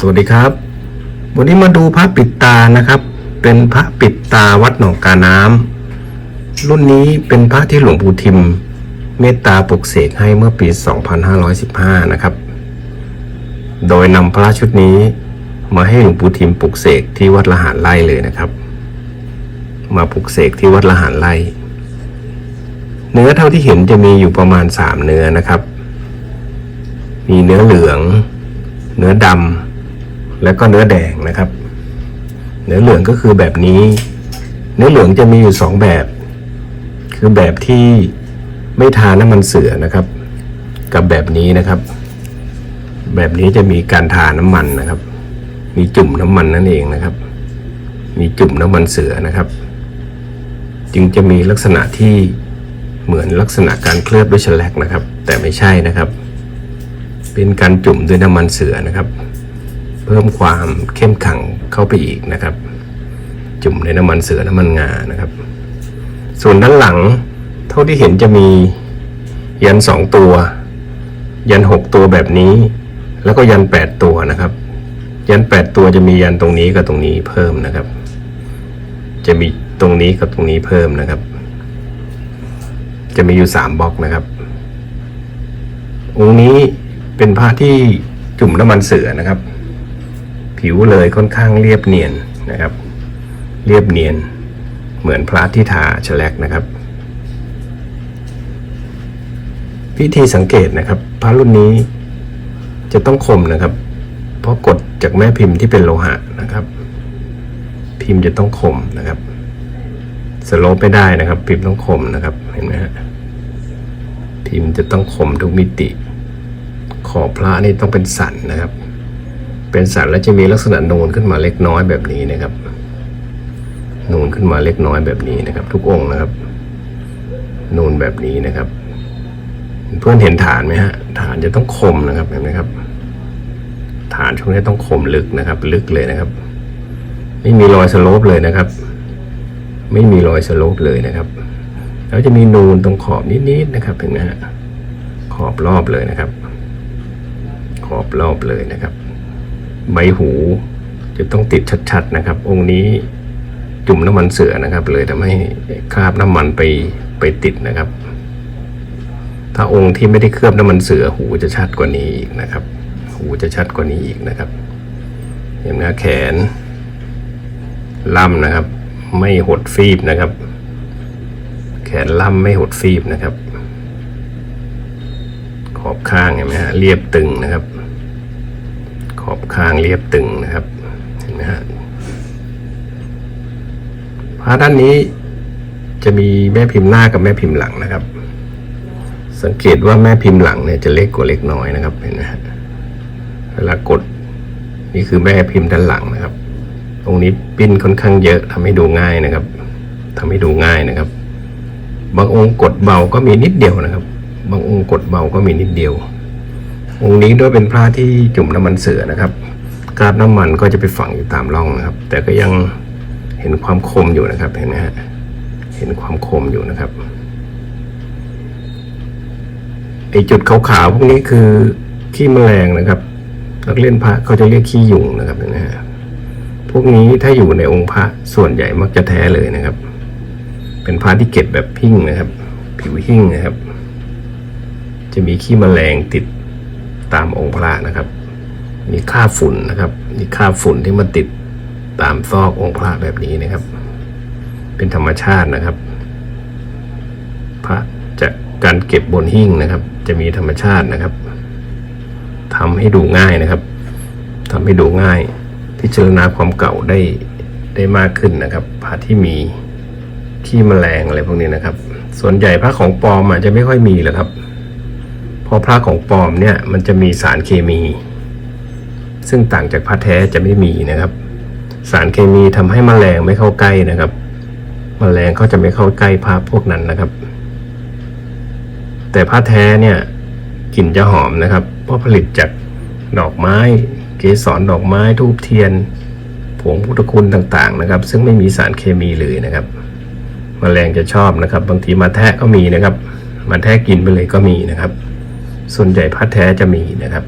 สวัสดีครับ วันนี้มาดูพระปิดตานะครับ เป็นพระปิดตาวัดหนองกาน้ำรุ่นนี้เป็นพระที่หลวงปู่ทิม เมตตาปลุกเสกให้เมื่อปี 2515 นะครับ โดยนำพระชุดนี้มาให้หลวงปู่ทิมปลุกเสกที่วัดละหารไร่เลยนะครับ มาปลุกเสกที่วัดละหารไร่เนื้อเท่าที่เห็นจะมีอยู่ประมาณ 3 เนื้อนะครับ มีเนื้อเหลือง เนื้อดำ แล้วก็เนื้อแดงนะครับ เนื้อเหลืองก็คือแบบนี้ เนื้อเหลืองจะมีอยู่สองแบบ คือแบบที่ไม่ทาน้ำมันเสือนะครับ กับแบบนี้นะครับ แบบนี้จะมีการทาน้ำมันนะครับ มีจุ่มน้ำมันนั่นเองนะครับ มีจุ่มน้ำมันเสือนะครับ จึงจะมีลักษณะที่เหมือนลักษณะการเคลือบด้วยแฉลกนะครับ แต่ไม่ใช่นะครับ เป็นการจุ่มด้วยน้ำมันเสือนะครับ เพิ่มความเข้มขังเข้าไปอีกนะครับ จุ่มในน้ำมันเสือน้ำมันงานะครับ ส่วนด้านหลัง เท่าที่เห็นจะมียันสองตัว ยันหกตัวแบบนี้ แล้วก็ยันแปดตัวนะครับ ยันแปดตัวจะมียันตรงนี้กับตรงนี้เพิ่มนะครับ จะมีตรงนี้กับตรงนี้เพิ่มนะครับ จะมีอยู่สามบล็อกนะครับ องค์นี้เป็นพระที่จุ่มน้ำมันเสือนะครับ ผิวเลยค่อนข้างเรียบเนียนนะครับ เรียบเนียนเหมือนพระที่ทาฉลักนะครับวิธีสังเกตนะครับ พระรุ่นนี้จะต้องคมนะครับ เพราะกดจากแม่พิมพ์ที่เป็นโลหะนะครับ พิมพ์จะต้องคมนะครับสโลปไม่ได้นะครับ พิมพ์ต้องคมนะครับเห็นไหมฮะพิมพ์จะต้องคมทุกมิติ ขอบพระนี่ต้องเป็นสันนะครับ เป็นสันแล้วจะมีลักษณะนูนขึ้นมาเล็กน้อยแบบนี้นะครับ นูนขึ้นมาเล็กน้อยแบบนี้นะครับ ทุกองค์นะครับ นูนแบบนี้นะครับ เพื่อนเห็นฐานไหมฮะฐานจะต้องคมนะครับเห็นไหมครับ ฐานช่วงนี้ต้องคมลึกนะครับ ลึกเลยนะครับ ไม่มีรอยสโลปเลยนะครับ ไม่มีรอยสโลปเลยนะครับ แล้วจะมีนูนตรงขอบนิดๆนะครับเห็นไหมฮะขอบรอบเลยนะครับ ขอบรอบเลยนะครับ ใบหู จะต้องติดชัดๆนะครับ องค์นี้จุ่มน้ำมันเสือนะครับ เลยทำให้คราบน้ำมันไปไปติดนะครับ ถ้าองค์ที่ไม่ได้เคลือบน้ำมันเสือหูจะชัดกว่านี้อีกนะครับ หูจะชัดกว่านี้อีกนะครับ เห็นไหมแขนล่ำนะครับ ไม่หดฟีบนะครับ แขนล่ำไม่หดฟีบนะครับ ขอบข้างเห็นไหมฮะเรียบตึงนะครับ อบข้างเรียบตึงนะครับเห็นไหมฮะพระด้านนี้จะมีแม่พิมพ์หน้ากับแม่พิมพ์หลังนะครับ สังเกตว่าแม่พิมพ์หลังเนี่ยจะเล็กกว่าเล็กน้อยนะครับเห็นไหมฮะเวลากดนี่คือแม่พิมพ์ด้านหลังนะครับ ตรงนี้ปิ้นค่อนข้างเยอะทำให้ดูง่ายนะครับทำให้ดูง่ายนะครับ บางองค์กดเบาก็มีนิดเดียวนะครับ บางองค์กดเบาก็มีนิดเดียว องค์นี้ด้วยเป็นพระที่จุ่มน้ำมันเสือนะครับกราบน้ำมันก็จะไปฝังอยู่ตามร่องนะครับ แต่ก็ยังเห็นความคมอยู่นะครับเห็นไหมฮะเห็นความคมอยู่นะครับไอจุดขาวๆพวกนี้คือขี้แมลงนะครับนักเล่นพระเขาจะเรียกขี้ยุงนะครับเห็นไหมฮะพวกนี้ถ้าอยู่ในองค์พระส่วนใหญ่มักจะแท้เลยนะครับ เป็นพระที่เก็บแบบหิ้งนะครับ ผิวหิ้งนะครับ จะมีขี้แมลงติด ตามองค์พระนะครับ มีค่าฝุ่นนะครับ มีค่าฝุ่นที่มาติดตามซอกองค์พระแบบนี้นะครับ เป็นธรรมชาตินะครับ พระจะการเก็บบนหิ้งนะครับ จะมีธรรมชาตินะครับทำให้ดูง่ายนะครับทำให้ดูง่ายพิจารณาความเก่าได้ได้มากขึ้นนะครับพระที่มีขี้แมลงอะไรพวกนี้นะครับ ส่วนใหญ่พระของปลอมอาจจะไม่ค่อยมีหรอกครับ เพราะพระของปลอมเนี่ยมันจะมีสารเคมี ซึ่งต่างจากพระแท้จะไม่มีนะครับ สารเคมีทำให้แมลงไม่เข้าใกล้นะครับแมลงเขาจะไม่เข้าใกล้พระพวกนั้นนะครับ แต่ผ้าแท้เนี่ยกลิ่นจะหอมนะครับ เพราะผลิตจากดอกไม้เกสรดอกไม้ทูบเทียนผงพุทธคุณต่างๆนะครับ ซึ่งไม่มีสารเคมีเลยนะครับแมลงจะชอบนะครับ บางทีมาแทะก็มีนะครับ มาแทะกินไปเลยก็มีนะครับ ส่วนใหญ่ผ้าแท้จะมีนะครับ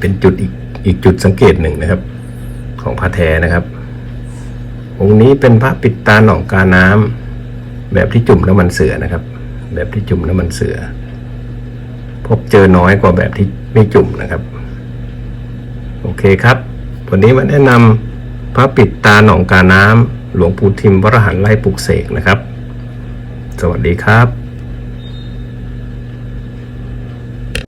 เป็นจุดอีกอีกจุดสังเกตหนึ่งนะครับ ของพระแท้นะครับ องค์นี้เป็นพระปิดตาหนองกาน้ำแบบที่จุ่มน้ำมันเสือนะครับ แบบที่จุ่มน้ำมันเสือ พบเจอน้อยกว่าแบบที่ไม่จุ่มนะครับ โอเคครับวันนี้มาแนะนำพระปิดตาหนองกาน้ำหลวงปู่ทิมวรหันไล่ปลุกเสกนะครับ สวัสดีครับ